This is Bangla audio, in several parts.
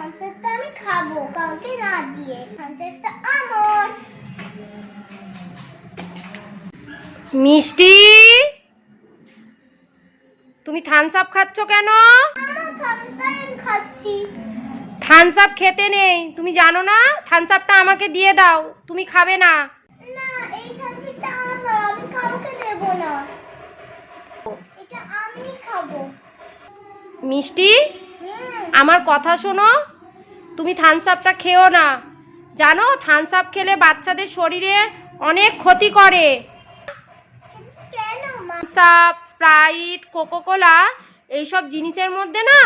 থামসাপটা আমি খাব কাউকে না দিয়ে। থামসাপটা আমার। মিষ্টি তুমি থামস আপ খাচ্ছ কেন? থামস আপ খেতে নেই। তুমি জানো না থামস আপটা আমাকে দিয়ে দাও তুমি খাবে না। মিষ্টি আমার কথা শোনো। তুমি থামস আপটা খেও না। জানো থামস আপ খেলে বাচ্চাদের শরীরে অনেক ক্ষতি করে। আপ স্প্রাইট কোকোকোলা এইসব জিনিসের মধ্যে না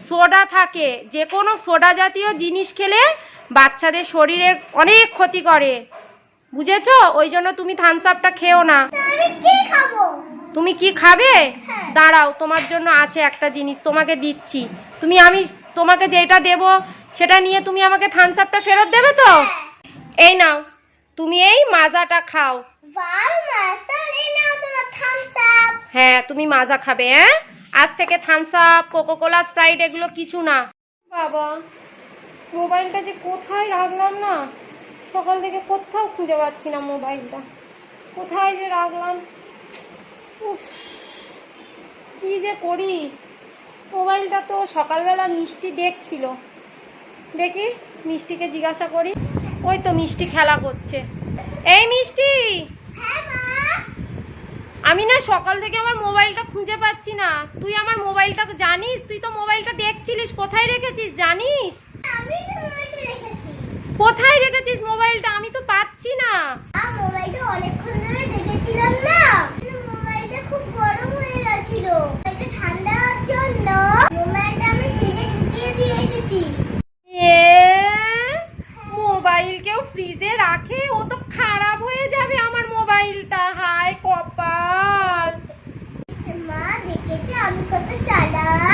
সোডা থাকে। যে কোনো সোডা জাতীয় জিনিস খেলে বাচ্চাদের শরীরের অনেক ক্ষতি করে। বুঝেছ? ওই জন্য তুমি থামস আপটা খেও না। তুমি কি খাবে? হ্যাঁ। দাঁড়াও তোমার জন্য আছে একটা জিনিস তোমাকে দিচ্ছি। তুমি আমি তোমাকে যেটা দেব সেটা নিয়ে তুমি আমাকে থামস আপটা ফেরত দেবে তো? এই নাও তুমি এই মাজাটা খাও। হ্যাঁ তুমি মাজা খাবে হ্যাঁ? আজ থেকে থামস আপ কোকোকোলা স্প্রাইট এগুলো কিছু না। বাবা মোবাইলটা যে কোথায় রাখলাম না? সকাল থেকে কোথাও খুঁজে পাচ্ছি না মোবাইলটা। কোথায় যে রাখলাম? উফ কি যে করি? মোবাইলটা তো সকালবেলা মিষ্টি দেখছিল। দেখি মিষ্টিকে জিজ্ঞাসা করি। ওই তো মিষ্টি খেলা করছে। এই মিষ্টি! হ্যাঁ আমি না সকাল থেকে আমার মোবাইলটা খুঁজে পাচ্ছি না। তুই আমার মোবাইলটা জানিস? তুই তো মোবাইলটা দেখছিলিস। কোথায় রেখেছিস? জানিস? কোথায় রেখেছিস মোবাইলটা? আমি তো পাচ্ছি না। মোবাইলটা অনেকক্ষণ দেখেছে আমি কত চালাক।